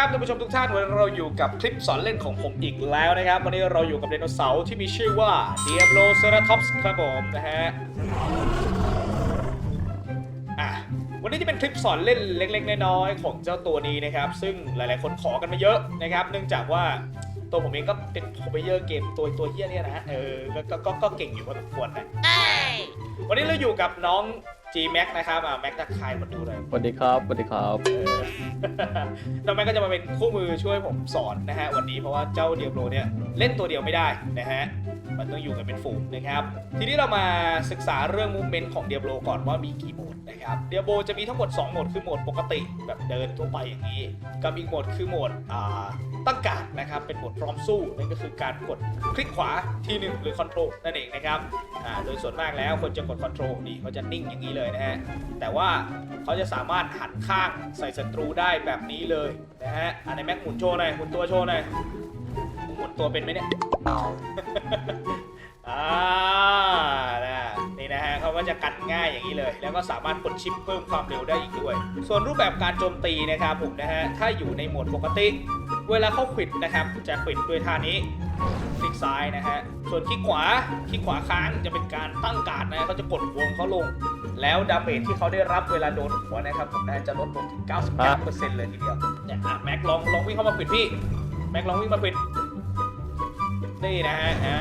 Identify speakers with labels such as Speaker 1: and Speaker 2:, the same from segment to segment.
Speaker 1: ครับท่านผู้ชมทุกท่านวันนี้เราอยู่กับคลิปสอนเล่นของผมอีกแล้วนะครับ วันนี้เราอยู่กับไดโนเสาร์ที่มีชื่อว่า Diabloceratops ครับผมนะฮะอะวันนี้จะเป็นคลิปสอนเล่นเล็ก ๆ น้อยๆของเจ้าตัวนี้นะครับ ซึ่งหลายๆคนขอกันมาเยอะนะครับ เนื่องจากว่าตัวผมเองก็เป็นโปรเยอร์เกมตัวตัวเฮี้ยเนี่ยนะฮะเออก็ก็ก็ก็เก่งอยู่พอสมควรนะวันนี้เราอยู่กับน้อง G Max นะครับอ่าแม็กทักทายมาดูเลย
Speaker 2: สวัสดีครับสวัสดีครับ
Speaker 1: น้องแม็กก็จะมาเป็นคู่มือช่วยผมสอนนะฮะวันนี้เพราะว่าเจ้าเดียโบเนี่ยเล่นตัวเดียวไม่ได้นะฮะมันต้องอยู่กันเป็นฝูงนะครับ ทีนี้เรามาศึกษาเรื่องมูฟเมนต์ของเดียโบก่อนว่ามีกี่โหมดนะครับเดียโบจะมีทั้งหมด 2 โหมดคือโหมดปกติแบบเดินทั่วไปอย่างนี้ กับอีกโหมดคือโหมดอ่าตั้งการดนะครับเป็นโหมดพร้อมสู้นั่นก็คือการกดคลิกขวาทีหนึ่งหรือคอนโทรลนั่นเองนะครับ อ่าโดยส่วนมากแล้วคนจะกดคอนโทรลนี่เขาจะนิ่งอย่างนี้เลยนะฮะแต่ว่าเขาจะสามารถหันข้างใส่ศัตรูได้แบบนี้เลยนะฮะอันไหนแม็กหมุนโชว์หน่อยหมุนตัวโชว์หน่อยหมุนตัวเป็นไหมเนี่ยอ่านะนี่นะฮะเขาก็จะกันง่ายอย่างนี้เลย แล้วก็สามารถกดชิปเพิ่มความเร็วได้อีกด้วย ส่วนรูปแบบการโจมตีนะครับผมนะฮะถ้าอยู่ในโหมดปกติ เวลาเข้าควิดนะครับจะควิดด้วยท่านี้ คลิกซ้ายนะฮะ ส่วนคลิกขวา คลิกขวาค้างจะเป็นการตั้งการดนะเขาจะกดวงเขาลง แล้วดาเมจที่เขาได้รับเวลาโดนหัวนะครับผมนะจะลดลงถึง 99%เลยทีเดียว เนี่ยอะแม็กลองลองวิ่งเข้ามาปิดพี่ แม็กลองวิ่งมาปิด นี่นะฮะ อ่า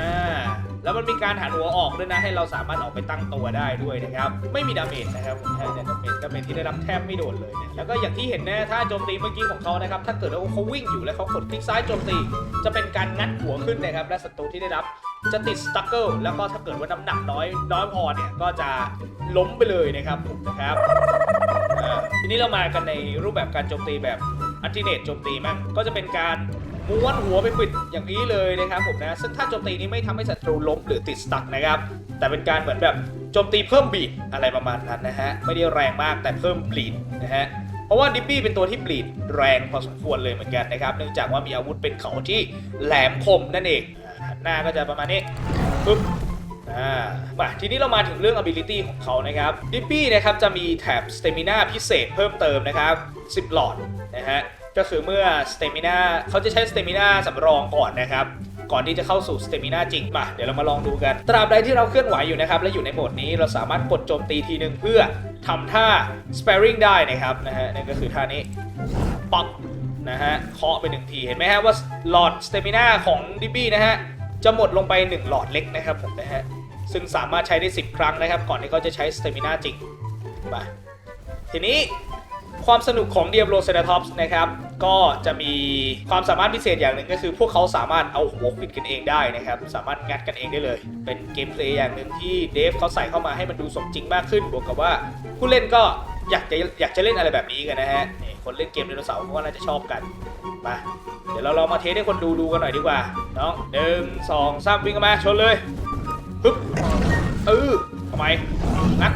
Speaker 1: แล้วมันมีการหันหัวออกด้วยนะให้เราสามารถออกไปตั้งตัวได้ด้วยนะครับ ไม่มีดาเมจนะครับผมนะเนี่ยดาเมจดาเมจที่ได้รับแทบไม่โดนเลยเนี่ยแล้วก็อย่างที่เห็นนะถ้าโจมตีเมื่อกี้ของเขานะครับถ้าเกิดว่าเขาวิ่งอยู่แล้วเขากดคลิกซ้ายโจมตี จะเป็นการงัดหัวขึ้นนะครับและศัตรูที่ได้รับจะติดสตั๊กเกิลแล้วก็ถ้าเกิดว่าน้ำหนักน้อยน้อยพอเนี่ยก็จะล้มไปเลยนะครับผมนะครับทีนี้เรามากันในรูปแบบการโจมตีแบบอัลติเนตโจมตีมั่งก็จะเป็นการ ม้วนหัวไปปิดอย่างนี้เลยนะครับผมนะซึ่งถ้าโจมตีนี้ไม่ทำให้ศัตรูล้มหรือติดสตั๊กนะครับ แต่เป็นการเหมือนแบบโจมตีเพิ่มบีดอะไรประมาณนั้นนะฮะไม่ได้แรงมากแต่เพิ่มบีดนะฮะเพราะว่าดิปปี้เป็นตัวที่บีดแรงพอสมควรเลยเหมือนกันนะครับ เนื่องจากว่ามีอาวุธเป็นเขาที่แหลมคมนั่นเองหน้าก็จะประมาณนี้ปึ๊บอ่ามาทีนี้เรามาถึงเรื่อง ability ของเขานะครับดิปปี้นะครับจะมีแถบ stamina พิเศษเพิ่มเติมนะครับ 10 หลอดนะฮะ ก็คือเมื่อ stamina เขาจะใช้ stamina สำรองก่อนนะครับ ก่อนที่จะเข้าสู่ stamina จริงมาเดี๋ยวเรามาลองดูกัน ตราบใดที่เราเคลื่อนไหวอยู่นะครับ และอยู่ในโหมดนี้เราสามารถกดโจมตีทีหนึ่งเพื่อทำท่า sparing ได้นะครับนะฮะนั่นก็คือท่านี้ป๊อปนะฮะเคาะไปหนึ่งทีเห็นไหมฮะว่าหลอดสเตมินาของดิบี้นะฮะจะหมดลงไป 1 หลอดเล็กนะครับผมนะฮะซึ่งสามารถใช้ได้ 10 ครั้งนะครับ ก่อนที่เขาจะใช้สเตมินาจริงมาทีนี้ ความสนุกของ Diablo c e r a t o p s นะครับก็จะมีความสามารถพิเศษอย่างหนึ่งก็คือพวกเขาสามารถเอาหัวขึ้นกันเองได้นะครับ สามารถงัดกันเองได้เลย เป็นเกมเพลย์อย่างหนึ่งที่เดฟเขาใส่เข้ามาให้มันดูสมจริงมากขึ้นบวกกับว่าผู้เล่นก็อยากจะอยากจะเล่นอะไรแบบนี้กันนะฮะคนเล่นเกมไดโนเสาร์ก็น่าจะชอบกันมาเดี๋ยวเราลองมาเทสให้คนดูดูกันหน่อยดีกว่าน้องหนึ่งสองสามวิ่งกันมาชนเลยฮึ๊บเออทำไมงัด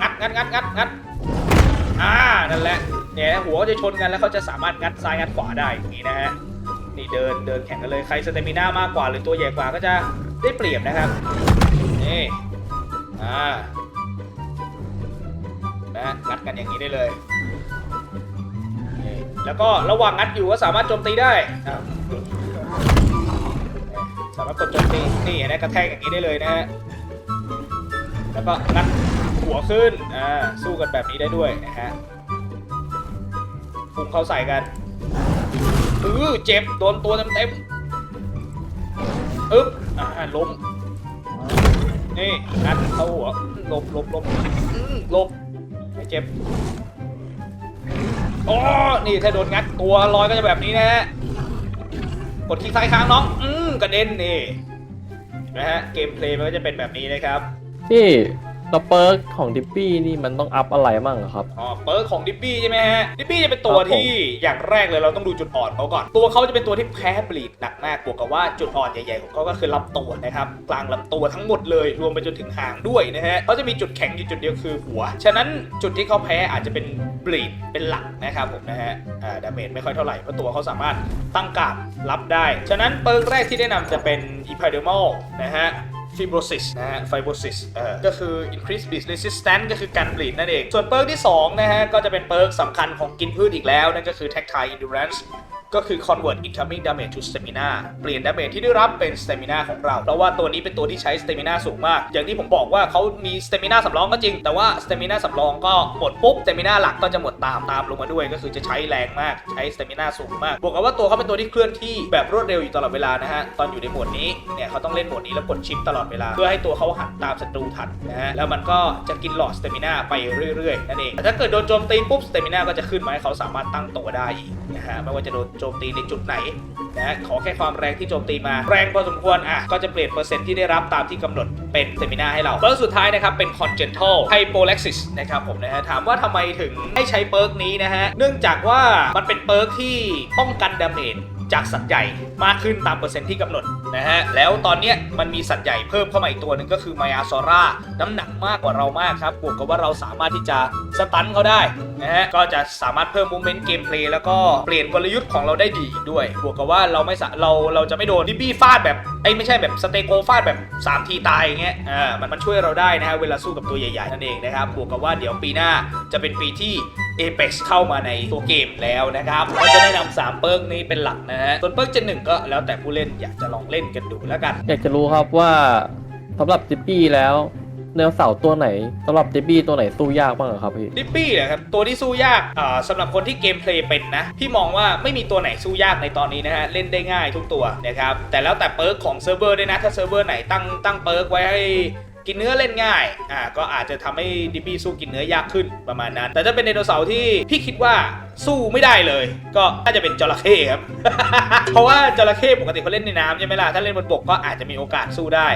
Speaker 1: งัดงัดงัดงัด อ่านั่นแหละเนี่ยหัวจะชนกันแล้วเขาจะสามารถงัดซ้ายงัดขวาได้อย่างนี้นะฮะนี่เดินเดินแข่งกันเลยใครสเตมิน่ามากกว่าหรือตัวใหญ่กว่าก็จะได้เปรียบนะครับนี่อ่านะงัดกันอย่างนี้ได้เลยแล้วก็ระหว่างงัดอยู่ก็สามารถโจมตีได้สามารถกดโจมตีนี่นะกระแทกอย่างนี้ได้เลยนะฮะแล้วก็งัด หัวขึ้น อ่า สู้กันแบบนี้ได้ด้วยนะฮะพุ่งเข้าใส่กันอือเจ็บ โดนตัวเต็มๆอึ๊บ อ่า ล้ม นี่งัดเข้าหัวหลบหลบหลบอืมหลบไม่เจ็บอ๋อนี่ถ้าโดนงัดตัวลอยก็จะแบบนี้นะฮะ กดคลิกซ้ายค้างน้อง อืมกระเด็นนี่ นะฮะ เกมเพลย์มันก็จะเป็นแบบนี้นะครับ พี่
Speaker 2: นี่สเปิร์กของดิปปี้นี่มันต้องอัพอะไรมั่งอะครับ
Speaker 1: อ๋อเปิร์กของดิปปี้ใช่ไหมฮะดิปปี้จะเป็นตัว
Speaker 2: ครับผม
Speaker 1: ที่อย่างแรกเลยเราต้องดูจุดอ่อนเขาก่อน ตัวเขาจะเป็นตัวที่แพ้บลีดหนักมากบวกกับว่าจุดอ่อนใหญ่ๆของเขาก็คือลำตัวนะครับกลางลำตัวทั้งหมดเลยรวมไปจนถึงหางด้วยนะฮะเขาจะมีจุดแข็งอยู่จุดเดียวคือหัว ฉะนั้นจุดที่เขาแพ้อาจจะเป็นบลีดเป็นหลักนะครับผมนะฮะอ่าดาเมจไม่ค่อยเท่าไหร่เพราะตัวเขาสามารถตั้งการดรับได้ ฉะนั้นเปิร์กแรกที่แนะนำจะเป็น e p i d e r m a l นะฮะ fibrosis นะฮะ fibrosis เอ่อก็คือ increase bleed resistance ก็คือการบลีดนั่นเอง ส่วนเปิร์กที่ 2 นะฮะ ก็จะเป็นเปิร์กสำคัญของกินพืชอีกแล้ว นั่นก็คือ tactile endurance ก็คือ convert incoming damage to stamina เปลี่ยน damage ที่ได้รับเป็น stamina ของเรา เพราะว่าตัวนี้เป็นตัวที่ใช้ stamina สูงมาก อย่างที่ผมบอกว่าเขามี stamina สำรองก็จริง แต่ว่า stamina สำรองก็หมดปุ๊บ stamina หลักก็จะหมดตามตามลงมาด้วย ก็คือจะใช้แรงมาก ใช้ stamina สูงมาก บวกกับว่าตัวเขาเป็นตัวที่เคลื่อนที่แบบรวดเร็วอยู่ตลอดเวลานะฮะ ตอนอยู่ในโหมดนี้ เนี่ยเขาต้องเล่นโหมดนี้แล้วกดชิปตลอดเวลา เพื่อให้ตัวเขาหันตามศัตรูทันนะฮะ แล้วมันก็จะกินหลอด stamina ไปเรื่อยๆนั่นเองแต่ถ้าเกิดโดนโจมตีปุ๊บ stamina ก็จะขึ้นมาให้เขาสามารถตั้งตัวได้อีกนะฮะ ไม่ว่าจะโดนโจจมตีในจุดไหนนะขอแค่ความแรงที่โจมตีมา แรงพอสมควรอะก็จะเปลี่ยนเปอร์เซ็นต์ที่ได้รับตามที่กำหนดเป็นเซมินาให้เราเปิร์กสุดท้ายนะครับเป็น congenital hypolaxis นะครับผมนะฮะถามว่าทำไมถึงให้ใช้เปิร์กนี้นะฮะเนื่องจากว่ามันเป็นเปิร์กที่ป้องกันดาเมจ จากสัตว์ใหญ่มากขึ้นตามเปอร์เซ็นต์ที่กำหนดนะฮะแล้วตอนนี้มันมีสัตว์ใหญ่เพิ่มเข้ามาอีกตัวหนึ่งก็คือไมอาซอร่าน้ำหนักมากกว่าเรามากครับบวกกับว่าเราสามารถที่จะสตันเขาได้นะฮะก็จะสามารถเพิ่มมูเมนต์เกมเพลย์แล้วก็เปลี่ยนกลยุทธ์ของเราได้ดีอีกด้วย บวกกับว่าเราไม่เราเราจะไม่โดนดิบี้ฟาดแบบไอ้ไม่ใช่แบบสเตโกฟาดแบบ 3 ทีตายอย่างเงี้ยอ่ามันมันช่วยเราได้นะฮะเวลาสู้กับตัวใหญ่ๆนั่นเองนะครับบวกกับว่าเดี๋ยวปีหน้าจะเป็นปีที่ Apex เข้ามาในตัวเกมแล้วนะครับก็จะแนะนำสามเปิร์กนี้เป็นหลักนะฮะส่วนเปิร์กเจนหนึ่งก็แล้วแต่ผู้เล่นอยากจะลองเล่นกันดูแล้วกัน
Speaker 2: อยากจะรู้ครับว่าสำหรับดิปปี้แล้วเนื้อเสาร์ตัวไหนสำหรับดิปปี้ตัวไหนสู้ยากบ้างอะครับพี่
Speaker 1: ดิปปี้นะครับตัวที่สู้ยากอ่าสำหรับคนที่เกมเพลย์เป็นนะ พี่มองว่าไม่มีตัวไหนสู้ยากในตอนนี้นะฮะ เล่นได้ง่ายทุกตัวนะครับ แต่แล้วแต่เปิร์กของเซิร์ฟเวอร์ด้วยนะ ถ้าเซิร์ฟเวอร์ไหนตั้งตั้งเปิร์กไว้ให้ กินเนื้อเล่นง่าย อ่า ก็อาจจะทำให้ดิบี้สู้กินเนื้อยากขึ้นประมาณนั้น แต่ถ้าเป็นไดโนเสาร์ที่พี่คิดว่าสู้ไม่ได้เลย ก็น่าจะเป็นจระเข้ครับ เพราะว่าจระเข้ปกติเขาเล่นในน้ำใช่ไหมล่ะ ถ้าเล่นบนบกก็อาจจะมีโอกาสสู้ได้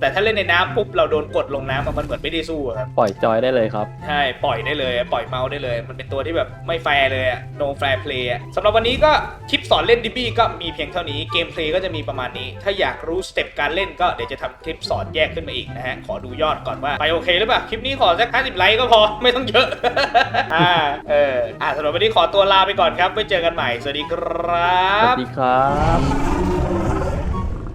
Speaker 1: แต่ถ้าเล่นในน้ำปุ๊บเราโดนกดลงน้ำอะมันเหมือนไม่ได้สู้อะครับ
Speaker 2: ปล่อยจอยได้เลยครับ
Speaker 1: ใช่ปล่อยได้เลยปล่อยเมาส์ได้เลย มันเป็นตัวที่แบบไม่แฟร์เลยอะ no fair play อะสำหรับวันนี้ก็คลิปสอนเล่นดิบี้ก็มีเพียงเท่านี้เกมเพลย์ก็จะมีประมาณนี้ ถ้าอยากรู้สเต็ปการเล่นก็เดี๋ยวจะทำคลิปสอนแยกขึ้นมาอีกนะฮะขอดูยอดก่อนว่าไปโอเคหรือเปล่าคลิปนี้ขอสัก50ไลค์ก็พอไม่ต้องเยอะ อ่าเอออ่าสำหรับวันนี้ขอตัวลาไปก่อนครับไว้เจอกันใหม่สวัสดีครั
Speaker 2: สวั
Speaker 1: บ
Speaker 2: สดีครับ